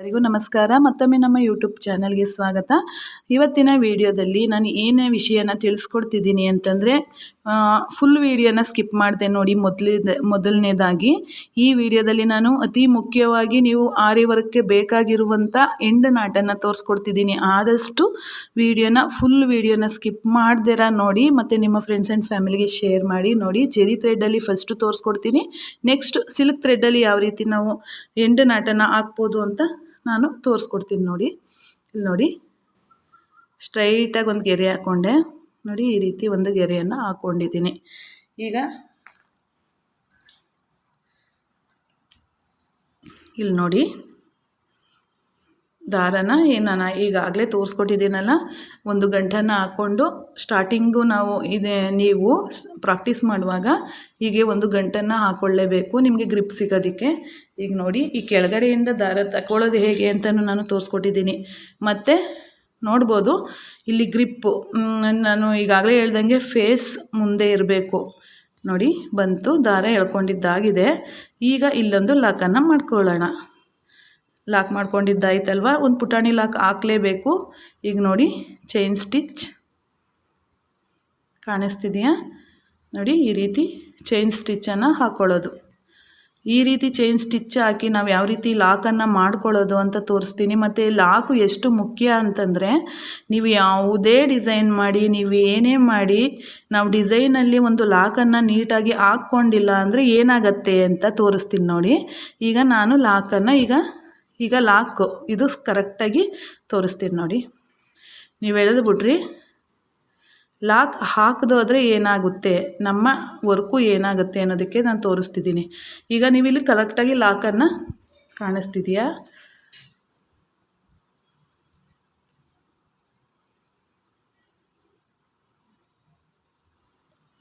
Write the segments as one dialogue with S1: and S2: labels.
S1: ಎಲ್ಲರಿಗೂ ನಮಸ್ಕಾರ. ಮತ್ತೊಮ್ಮೆ ನಮ್ಮ ಯೂಟ್ಯೂಬ್ ಚಾನಲ್ಗೆ ಸ್ವಾಗತ. ಇವತ್ತಿನ ವಿಡಿಯೋದಲ್ಲಿ ನಾನು ಏನೇ ವಿಷಯನ ತಿಳಿಸ್ಕೊಡ್ತಿದ್ದೀನಿ ಅಂತಂದರೆ ಫುಲ್ ವಿಡಿಯೋನ ಸ್ಕಿಪ್ ಮಾಡಿದೆ ನೋಡಿ ಮೊದಲಿದ, ಮೊದಲನೇದಾಗಿ. ಈ ವಿಡಿಯೋದಲ್ಲಿ ನಾನು ಅತಿ ಮುಖ್ಯವಾಗಿ ನೀವು ಆರಿ ವರ್ಕ್ಗೆ ಬೇಕಾಗಿರುವಂಥ ಎಂಡ್ ನಾಟನ್ನು ತೋರಿಸ್ಕೊಡ್ತಿದ್ದೀನಿ. ಆದಷ್ಟು ವಿಡಿಯೋನ ಫುಲ್ ವಿಡಿಯೋನ ಸ್ಕಿಪ್ ಮಾಡ್ದಿರ ನೋಡಿ, ಮತ್ತು ನಿಮ್ಮ ಫ್ರೆಂಡ್ಸ್ ಆ್ಯಂಡ್ ಫ್ಯಾಮಿಲಿಗೆ ಶೇರ್ ಮಾಡಿ ನೋಡಿ. ಜೆರಿ ಥ್ರೆಡ್ಡಲ್ಲಿ ಫಸ್ಟು ತೋರಿಸ್ಕೊಡ್ತೀನಿ. ನೆಕ್ಸ್ಟ್ ಸಿಲ್ಕ್ ಥ್ರೆಡ್ಡಲ್ಲಿ ಯಾವ ರೀತಿ ನಾವು ಎಂಡ್ ನಾಟನ ಹಾಕ್ಬೋದು ಅಂತ ನಾನು ತೋರಿಸ್ಕೊಡ್ತೀನಿ ನೋಡಿ. ಇಲ್ಲಿ ನೋಡಿ. ಸ್ಟ್ರೈಟಾಗಿ ಒಂದು ಗೆರೆ ಹಾಕ್ಕೊಂಡೆ ನೋಡಿ, ಈ ರೀತಿ ಒಂದು ಗೆರೆಯನ್ನು ಹಾಕ್ಕೊಂಡಿದ್ದೀನಿ ಈಗ ಇಲ್ಲಿ ನೋಡಿ. ದಾರನ ನಾನು ಈಗಾಗಲೇ ತೋರಿಸ್ಕೊಟ್ಟಿದ್ದೀನಲ್ಲ, ಒಂದು ಗಂಟನ್ನು ಹಾಕ್ಕೊಂಡು ಸ್ಟಾರ್ಟಿಂಗು ನಾವು ಇದೆ, ನೀವು ಪ್ರಾಕ್ಟೀಸ್ ಮಾಡುವಾಗ ಹೀಗೆ ಒಂದು ಗಂಟನ್ನು ಹಾಕ್ಕೊಳ್ಳೇಬೇಕು ನಿಮಗೆ ಗ್ರಿಪ್ ಸಿಗೋದಕ್ಕೆ. ಈಗ ನೋಡಿ, ಈ ಕೆಳಗಡೆಯಿಂದ ದಾರ ತಗೊಳ್ಳೋದು ಹೇಗೆ ಅಂತಲೂ ನಾನು ತೋರಿಸ್ಕೊಟ್ಟಿದ್ದೀನಿ. ಮತ್ತು ನೋಡ್ಬೋದು, ಇಲ್ಲಿ ಗ್ರಿಪ್ಪು ನಾನು ಈಗಾಗಲೇ ಹೇಳ್ದಂಗೆ ಫೇಸ್ ಮುಂದೆ ಇರಬೇಕು. ನೋಡಿ, ಬಂತು, ದಾರ ಎಳ್ಕೊಂಡಿದ್ದಾಗಿದೆ. ಈಗ ಇಲ್ಲೊಂದು ಲಾಕನ್ನು ಮಾಡ್ಕೊಳ್ಳೋಣ. ಲಾಕ್ ಮಾಡ್ಕೊಂಡಿದ್ದಾಯ್ತಲ್ವ? ಒಂದು ಪುಟಾಣಿ ಲಾಕ್ ಹಾಕಲೇಬೇಕು. ಈಗ ನೋಡಿ ಚೈನ್ ಸ್ಟಿಚ್ ಕಾಣಿಸ್ತಿದೆಯಾ? ನೋಡಿ, ಈ ರೀತಿ ಚೈನ್ ಸ್ಟಿಚ್ಚನ್ನು ಹಾಕ್ಕೊಳ್ಳೋದು ಈ ರೀತಿ ಚೈನ್ ಸ್ಟಿಚ್ ಹಾಕಿ ನಾವು ಯಾವ ರೀತಿ ಲಾಕನ್ನು ಮಾಡ್ಕೊಳ್ಳೋದು ಅಂತ ತೋರಿಸ್ತೀನಿ. ಮತ್ತು ಲಾಕು ಎಷ್ಟು ಮುಖ್ಯ ಅಂತಂದರೆ, ನೀವು ಯಾವುದೇ ಡಿಸೈನ್ ಮಾಡಿ, ನೀವು ಏನೇ ಮಾಡಿ, ನಾವು ಡಿಸೈನಲ್ಲಿ ಒಂದು ಲಾಕನ್ನು ನೀಟಾಗಿ ಹಾಕ್ಕೊಂಡಿಲ್ಲ ಅಂದರೆ ಏನಾಗತ್ತೆ ಅಂತ ತೋರಿಸ್ತೀನಿ ನೋಡಿ. ಈಗ ನಾನು ಲಾಕನ್ನು ಈಗ ಈಗ ಲಾಕು ಇದು ಕರೆಕ್ಟಾಗಿ ತೋರಿಸ್ತೀನಿ ನೋಡಿ. ನೀವು ಎಳೆದು ಬಿಡ್ರಿ. ಲಾಕ್ ಹಾಕದೋದ್ರೆ ಏನಾಗುತ್ತೆ? ನಮ್ಮ ವರ್ಕು ಏನಾಗುತ್ತೆ ಅನ್ನೋದಕ್ಕೆ ನಾನು ತೋರಿಸ್ತಿದ್ದೀನಿ. ಈಗ ನೀವಿಲ್ಲಿ ಕರೆಕ್ಟಾಗಿ ಲಾಕನ್ನು ಕಾಣಿಸ್ತಿದೆಯಾ?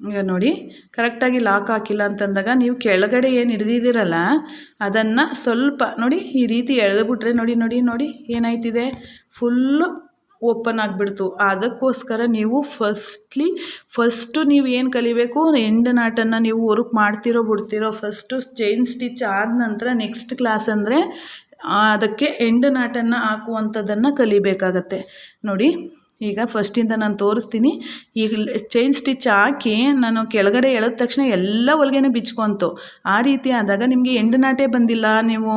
S1: ಈಗ ನೋಡಿ ಕರೆಕ್ಟಾಗಿ ಲಾಕ್ ಹಾಕಿಲ್ಲ ಅಂತಂದಾಗ ನೀವು ಕೆಳಗಡೆ ಏನು ಹಿಡಿದಿದ್ದೀರಲ್ಲ, ಅದನ್ನು ಸ್ವಲ್ಪ ನೋಡಿ ಈ ರೀತಿ ಎಳೆದುಬಿಟ್ರೆ ನೋಡಿ ನೋಡಿ ನೋಡಿ ಏನಾಯ್ತಿದೆ? ಫುಲ್ಲು ಓಪನ್ ಆಗಿಬಿಡ್ತು. ಅದಕ್ಕೋಸ್ಕರ ನೀವು ಫಸ್ಟ್ಲಿ ಫಸ್ಟು ನೀವು ಏನು ಕಲಿಬೇಕು? ಎಂಡ್ ನಾಟನ್ನು ನೀವು ವರ್ಕ್ ಮಾಡ್ತಿರೋ, ಬಿಡ್ತಿರೋ ಫಸ್ಟು ಚೈನ್ ಸ್ಟಿಚ್ ಆದ ನಂತರ ನೆಕ್ಸ್ಟ್ ಕ್ಲಾಸ್ ಅಂದರೆ ಅದಕ್ಕೆ ಎಂಡ್ ನಾಟನ್ನು ಹಾಕುವಂಥದ್ದನ್ನು ಕಲಿಬೇಕಾಗತ್ತೆ. ನೋಡಿ ಈಗ ಫಸ್ಟಿಂದ ನಾನು ತೋರಿಸ್ತೀನಿ. ಈಗ ಚೈನ್ ಸ್ಟಿಚ್ ಹಾಕಿ ನಾನು ಕೆಳಗಡೆ ಎಳೆದ ತಕ್ಷಣ ಎಲ್ಲ ಹೊಲಿಗೆನೇ ಬಿಚ್ಕೊಂತು. ಆ ರೀತಿ ಆದಾಗ ನಿಮಗೆ ಎಂಡು ನಾಟೇ ಬಂದಿಲ್ಲ. ನೀವು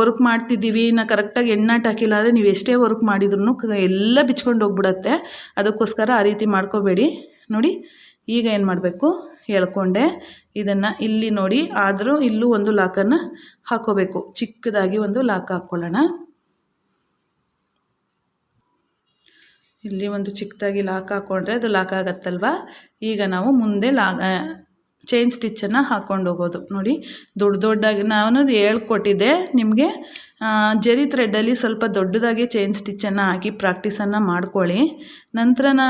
S1: ವರ್ಕ್ ಮಾಡ್ತಿದ್ದೀವಿ. ನಾ ಕರೆಕ್ಟಾಗಿ ಎಣ್ಣಾಟು ಹಾಕಿಲ್ಲ ಅಂದರೆ ನೀವು ಎಷ್ಟೇ ವರ್ಕ್ ಮಾಡಿದ್ರು ಎಲ್ಲ ಬಿಚ್ಕೊಂಡು ಹೋಗ್ಬಿಡತ್ತೆ. ಅದಕ್ಕೋಸ್ಕರ ಆ ರೀತಿ ಮಾಡ್ಕೋಬೇಡಿ. ನೋಡಿ, ಈಗ ಏನು ಮಾಡಬೇಕು? ಹೇಳ್ಕೊಂಡೆ ಇದನ್ನು ಇಲ್ಲಿ ನೋಡಿ, ಆದರೂ ಇಲ್ಲೂ ಒಂದು ಲಾಕನ್ನು ಹಾಕೋಬೇಕು. ಚಿಕ್ಕದಾಗಿ ಒಂದು ಲಾಕ್ ಹಾಕ್ಕೊಳ್ಳೋಣ ಇಲ್ಲಿ ಒಂದು ಚಿಕ್ಕದಾಗಿ ಲಾಕ್ ಹಾಕ್ಕೊಂಡ್ರೆ ಅದು ಲಾಕ್ ಆಗತ್ತಲ್ವ? ಈಗ ನಾವು ಮುಂದೆ ಲಾ ಚೈನ್ ಸ್ಟಿಚ್ಚನ್ನು ಹಾಕ್ಕೊಂಡು ಹೋಗೋದು. ನೋಡಿ, ದೊಡ್ಡ ದೊಡ್ಡದಾಗಿ ನಾನು ಹೇಳ್ಕೊಟ್ಟಿದ್ದೆ ನಿಮಗೆ. ಜರಿ ಥ್ರೆಡ್ಡಲ್ಲಿ ಸ್ವಲ್ಪ ದೊಡ್ಡದಾಗಿ ಚೈನ್ ಸ್ಟಿಚ್ಚನ್ನು ಹಾಕಿ ಪ್ರಾಕ್ಟೀಸನ್ನು ಮಾಡ್ಕೊಳ್ಳಿ. ನಂತರ ನಾ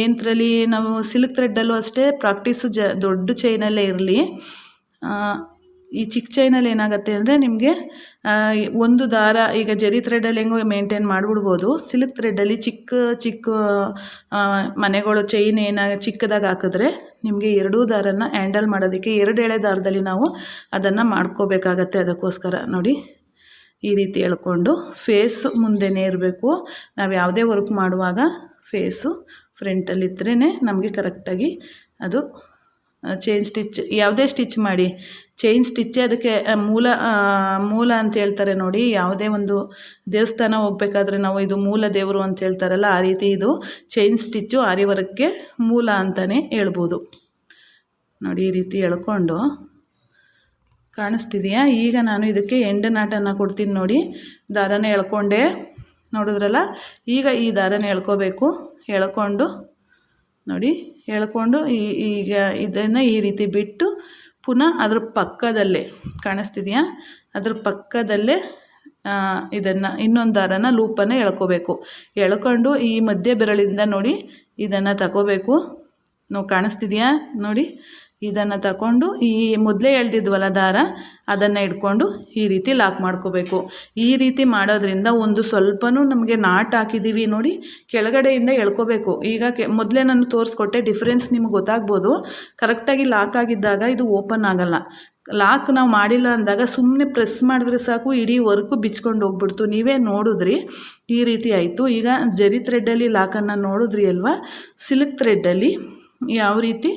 S1: ಏನರಲ್ಲಿ ನಾವು ಸಿಲ್ಕ್ ಥ್ರೆಡ್ಡಲ್ಲೂ ಅಷ್ಟೇ ಪ್ರಾಕ್ಟೀಸು ಜ, ದೊಡ್ಡ ಚೈನಲ್ಲೇ ಇರಲಿ. ಈ ಚಿಕ್ಕ ಚೈನಲ್ಲಿ ಏನಾಗುತ್ತೆ ಅಂದರೆ ನಿಮಗೆ ಒಂದು ದಾರ ಈಗ ಜರಿ ಥ್ರೆಡಲ್ಲಿ ಹೆಂಗೋ ಮೇಂಟೈನ್ ಮಾಡಿಬಿಡ್ಬೋದು. ಸಿಲ್ಕ್ ಥ್ರೆಡಲ್ಲಿ ಚಿಕ್ಕ ಚಿಕ್ಕ ಮನೆಗಳು ಚೈನ್ ಏನ ಚಿಕ್ಕದಾಗಿ ಹಾಕಿದ್ರೆ ನಿಮಗೆ ಎರಡೂ ದಾರನ ಹ್ಯಾಂಡಲ್ ಮಾಡೋದಕ್ಕೆ ಎರಡು ಎಳೆ ದಾರದಲ್ಲಿ ನಾವು ಅದನ್ನು ಮಾಡ್ಕೋಬೇಕಾಗತ್ತೆ ಅದಕ್ಕೋಸ್ಕರ. ನೋಡಿ, ಈ ರೀತಿ ಎಳ್ಕೊಂಡು ಫೇಸ್ ಮುಂದೆನೇ ಇರಬೇಕು. ನಾವು ಯಾವುದೇ ವರ್ಕ್ ಮಾಡುವಾಗ ಫೇಸು ಫ್ರಂಟಲ್ಲಿದ್ರೇ ನಮಗೆ ಕರೆಕ್ಟಾಗಿ ಅದು ಚೈನ್ ಸ್ಟಿಚ್ ಯಾವುದೇ ಸ್ಟಿಚ್ ಮಾಡಿ. ಚೈನ್ ಸ್ಟಿಚ್ಚೇ ಅದಕ್ಕೆ ಮೂಲ ಮೂಲ ಅಂತ ಹೇಳ್ತಾರೆ ನೋಡಿ, ಯಾವುದೇ ಒಂದು ದೇವಸ್ಥಾನ ಹೋಗ್ಬೇಕಾದ್ರೆ ನಾವು ಇದು ಮೂಲ ದೇವರು ಅಂತ ಹೇಳ್ತಾರಲ್ಲ, ಆ ರೀತಿ ಇದು ಚೈನ್ ಸ್ಟಿಚ್ಚು ಆರಿವರಕ್ಕೆ ಮೂಲ ಅಂತಲೇ ಹೇಳ್ಬೋದು. ನೋಡಿ, ಈ ರೀತಿ ಎಳ್ಕೊಂಡು ಕಾಣಿಸ್ತಿದೆಯಾ? ಈಗ ನಾನು ಇದಕ್ಕೆ ಎಂಡು ನಾಟನ್ನು ಕೊಡ್ತೀನಿ ನೋಡಿ. ದಾರನ ಎಳ್ಕೊಂಡೆ ನೋಡಿದ್ರಲ್ಲ, ಈಗ ಈ ದಾರನೇ ಎಳ್ಕೋಬೇಕು. ಎಳ್ಕೊಂಡು ನೋಡಿ ಎಳ್ಕೊಂಡು ಈಗ ಇದನ್ನು ಈ ರೀತಿ ಬಿಟ್ಟು ಪುನಃ ಅದ್ರ ಪಕ್ಕದಲ್ಲೇ, ಕಾಣಿಸ್ತಿದೆಯಾ? ಅದ್ರ ಪಕ್ಕದಲ್ಲೇ ಇದನ್ನು, ಇನ್ನೊಂದು ದಾರನ ಲೂಪನ್ನು ಎಳ್ಕೋಬೇಕು. ಎಳ್ಕೊಂಡು ಈ ಮಧ್ಯ ಬೆರಳಿಂದ ನೋಡಿ ಇದನ್ನು ತಗೋಬೇಕು. ನಾವು ಕಾಣಿಸ್ತಿದೆಯಾ? ನೋಡಿ ಇದನ್ನು ತಗೊಂಡು ಈ ಮೊದಲೇ ಎಳ್ದಿದ್ವಲ್ಲ ದಾರ ಅದನ್ನು ಇಟ್ಕೊಂಡು ಈ ರೀತಿ ಲಾಕ್ ಮಾಡ್ಕೋಬೇಕು. ಈ ರೀತಿ ಮಾಡೋದ್ರಿಂದ ಒಂದು ಸ್ವಲ್ಪನೂ ನಮಗೆ ನಾಟ್ ಹಾಕಿದ್ದೀವಿ ನೋಡಿ ಕೆಳಗಡೆಯಿಂದ ಎಳ್ಕೋಬೇಕು. ಈಗ ಕೆ, ಮೊದಲೇ ನಾನು ತೋರಿಸ್ಕೊಟ್ಟೆ ಡಿಫ್ರೆನ್ಸ್ ನಿಮ್ಗೆ ಗೊತ್ತಾಗ್ಬೋದು. ಕರೆಕ್ಟಾಗಿ ಲಾಕ್ ಆಗಿದ್ದಾಗ ಇದು ಓಪನ್ ಆಗೋಲ್ಲ. ಲಾಕ್ ನಾವು ಮಾಡಿಲ್ಲ ಅಂದಾಗ ಸುಮ್ಮನೆ ಪ್ರೆಸ್ ಮಾಡಿದ್ರೆ ಸಾಕು, ಇಡೀ ವರ್ಕು ಬಿಚ್ಕೊಂಡು ಹೋಗ್ಬಿಡ್ತು. ನೀವೇ ನೋಡಿದ್ರಿ. ಈ ರೀತಿ ಆಯಿತು. ಈಗ ಜರಿ ಥ್ರೆಡ್ಡಲ್ಲಿ ಲಾಕನ್ನು ನೋಡಿದ್ರಿ ಅಲ್ವಾ? ಸಿಲ್ಕ್ ಥ್ರೆಡ್ಡಲ್ಲಿ ಯಾವ ರೀತಿ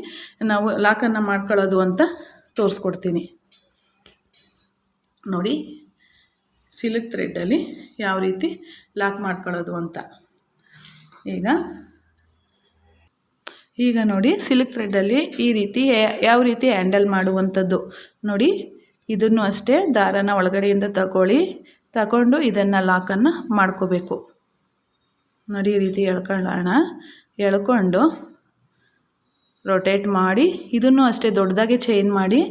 S1: ನಾವು ಲಾಕನ್ನು ಮಾಡ್ಕೊಳ್ಳೋದು ಅಂತ ತೋರಿಸ್ಕೊಡ್ತೀನಿ. ನೋಡಿ, ಸಿಲ್ಕ್ ಥ್ರೆಡ್ಡಲ್ಲಿ ಯಾವ ರೀತಿ ಲಾಕ್ ಮಾಡ್ಕೊಳ್ಳೋದು ಅಂತ. ಈಗ ಈಗ ನೋಡಿ, ಸಿಲ್ಕ್ ಥ್ರೆಡ್ಡಲ್ಲಿ ಈ ರೀತಿ ಯಾವ ರೀತಿ ಹ್ಯಾಂಡಲ್ ಮಾಡುವಂಥದ್ದು. ನೋಡಿ, ಇದನ್ನು ಅಷ್ಟೇ ದಾರನ ಒಳಗಡೆಯಿಂದ ತಗೊಳ್ಳಿ, ತಗೊಂಡು ಇದನ್ನು ಲಾಕನ್ನು ಮಾಡ್ಕೋಬೇಕು. ನೋಡಿ, ಈ ರೀತಿ ಎಳ್ಕೊಳ್ಳೋಣ. ಎಳ್ಕೊಂಡು ರೊಟೇಟ್ ಮಾಡಿ, ಇದನ್ನು ಅಷ್ಟೇ ದೊಡ್ಡದಾಗೆ ಚೈನ್ ಮಾಡಿ,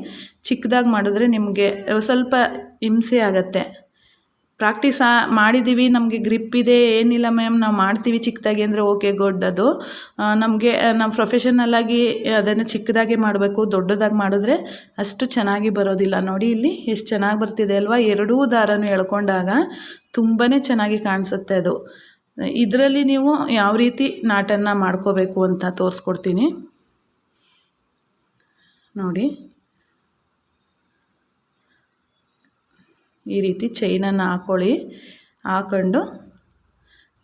S1: ಚಿಕ್ಕದಾಗಿ ಮಾಡಿದ್ರೆ ನಿಮಗೆ ಸ್ವಲ್ಪ ಹಿಂಸೆ ಆಗತ್ತೆ. ಪ್ರಾಕ್ಟೀಸ್ ಮಾಡಿದ್ದೀವಿ ನಮಗೆ ಗ್ರಿಪ್ ಇದೆ, ಏನಿಲ್ಲ ಮ್ಯಾಮ್ ನಾವು ಮಾಡ್ತೀವಿ ಚಿಕ್ಕದಾಗಿ ಅಂದರೆ ಓಕೆ ಗೊಡ್ ಅದು. ನಮಗೆ ನಾವು ಪ್ರೊಫೆಷನಲ್ಲಾಗಿ ಅದನ್ನು ಚಿಕ್ಕದಾಗೆ ಮಾಡಬೇಕು, ದೊಡ್ಡದಾಗಿ ಮಾಡಿದ್ರೆ ಅಷ್ಟು ಚೆನ್ನಾಗಿ ಬರೋದಿಲ್ಲ. ನೋಡಿ ಇಲ್ಲಿ ಎಷ್ಟು ಚೆನ್ನಾಗಿ ಬರ್ತಿದೆ ಅಲ್ವಾ? ಎರಡೂ ದಾರನೂ ಎಳ್ಕೊಂಡಾಗ ತುಂಬಾ ಚೆನ್ನಾಗಿ ಕಾಣಿಸುತ್ತೆ ಅದು. ಇದರಲ್ಲಿ ನೀವು ಯಾವ ರೀತಿ ನಾಟನ್ನು ಮಾಡ್ಕೋಬೇಕು ಅಂತ ತೋರಿಸ್ಕೊಡ್ತೀನಿ. ನೋಡಿ. ಈ ರೀತಿ ಚೈನನ್ನು ಹಾಕ್ಕೊಳ್ಳಿ ಹಾಕೊಂಡು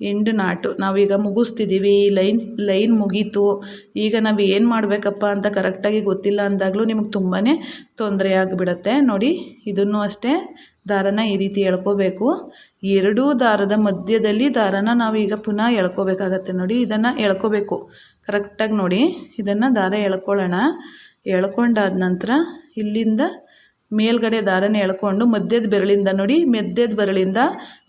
S1: ಎಂಡು ನಾಟು. ನಾವೀಗ ಮುಗಿಸ್ತಿದ್ದೀವಿ. ಲೈನ್ ಲೈನ್ ಮುಗೀತು. ಈಗ ನಾವು ಏನು ಮಾಡಬೇಕಪ್ಪ ಅಂತ ಕರೆಕ್ಟಾಗಿ ಗೊತ್ತಿಲ್ಲ ಅಂದಾಗಲೂ ನಿಮಗೆ ತುಂಬಾ ತೊಂದರೆ ಆಗಿಬಿಡತ್ತೆ. ನೋಡಿ, ಇದನ್ನು ಅಷ್ಟೇ ದಾರನ ಈ ರೀತಿ ಎಳ್ಕೋಬೇಕು. ಎರಡೂ ದಾರದ ಮಧ್ಯದಲ್ಲಿ ದಾರನ ನಾವೀಗ ಪುನಃ ಎಳ್ಕೋಬೇಕಾಗತ್ತೆ ನೋಡಿ. ಇದನ್ನು ಎಳ್ಕೋಬೇಕು. ಕರೆಕ್ಟಾಗಿ ನೋಡಿ. ಇದನ್ನು ದಾರ ಎಳ್ಕೊಳ್ಳೋಣ. ಎಳ್ಕೊಂಡಾದ ನಂತರ ಇಲ್ಲಿಂದ ಮೇಲ್ಗಡೆ ದಾರನ ಎಳ್ಕೊಂಡು ಮಧ್ಯದ ಬೆರಳಿಂದ ನೋಡಿ, ಮಧ್ಯದ ಬೆರಳಿಂದ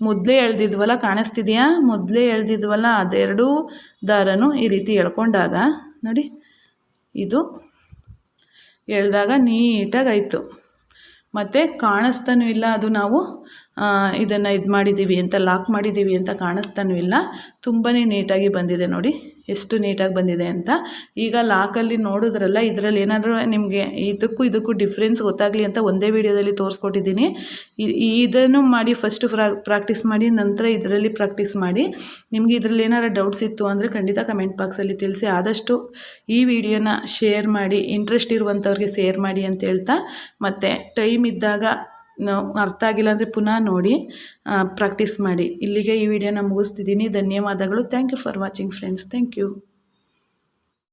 S1: ಮೊದಲೇ ಎಳ್ದಿದ್ವಲ್ಲ, ಕಾಣಿಸ್ತಿದೆಯಾ? ಮೊದಲೇ ಎಳ್ದಿದ್ವಲ್ಲ, ಅದೆರಡೂ ದಾರನೂ ಈ ರೀತಿ ಎಳ್ಕೊಂಡಾಗ ನೋಡಿ, ಇದು ಎಳ್ದಾಗ ನೀಟಾಗಿ ಆಯಿತು ಮತ್ತು ಕಾಣಿಸ್ತಾನೂ ಇಲ್ಲ ಅದು ನಾವು ಇದನ್ನು ಇದು ಮಾಡಿದ್ದೀವಿ ಅಂತ, ಲಾಕ್ ಮಾಡಿದ್ದೀವಿ ಅಂತ ಕಾಣಿಸ್ತಾನೂ ಇಲ್ಲ. ತುಂಬಾ ನೀಟಾಗಿ ಬಂದಿದೆ ನೋಡಿ. ಎಷ್ಟು ನೀಟಾಗಿ ಬಂದಿದೆ ಅಂತ. ಈಗ ಲಾಕಲ್ಲಿ ನೋಡಿದ್ರಲ್ಲ, ಇದರಲ್ಲಿ ಏನಾದರೂ ನಿಮಗೆ ಇದಕ್ಕೂ ಇದಕ್ಕೂ ಡಿಫ್ರೆನ್ಸ್ ಗೊತ್ತಾಗಲಿ ಅಂತ ಒಂದೇ ವಿಡಿಯೋದಲ್ಲಿ ತೋರಿಸ್ಕೊಟ್ಟಿದ್ದೀನಿ. ಇದನ್ನು ಮಾಡಿ ಫಸ್ಟ್ ಪ್ರಾಕ್ಟೀಸ್ ಮಾಡಿ, ನಂತರ ಇದರಲ್ಲಿ ಪ್ರಾಕ್ಟೀಸ್ ಮಾಡಿ. ನಿಮಗೆ ಇದರಲ್ಲಿ ಏನಾದ್ರು ಡೌಟ್ಸ್ ಇತ್ತು ಅಂದರೆ ಖಂಡಿತ ಕಮೆಂಟ್ ಬಾಕ್ಸಲ್ಲಿ ತಿಳಿಸಿ. ಆದಷ್ಟು ಈ ವಿಡಿಯೋನ ಶೇರ್ ಮಾಡಿ ಇಂಟ್ರೆಸ್ಟ್ ಇರುವಂಥವ್ರಿಗೆ ಶೇರ್ ಮಾಡಿ ಅಂತ ಹೇಳ್ತಾ, ಮತ್ತು ಟೈಮ್ ಇದ್ದಾಗ ಅರ್ಥ ಆಗಿಲ್ಲ ಅಂದರೆ ಪುನಃ ನೋಡಿ ಪ್ರಾಕ್ಟೀಸ್ ಮಾಡಿ. ಇಲ್ಲಿಗೆ ಈ ವಿಡಿಯೋನ ಮುಗಿಸ್ತಿದ್ದೀನಿ. ಧನ್ಯವಾದಗಳು. Thank you for watching friends thank you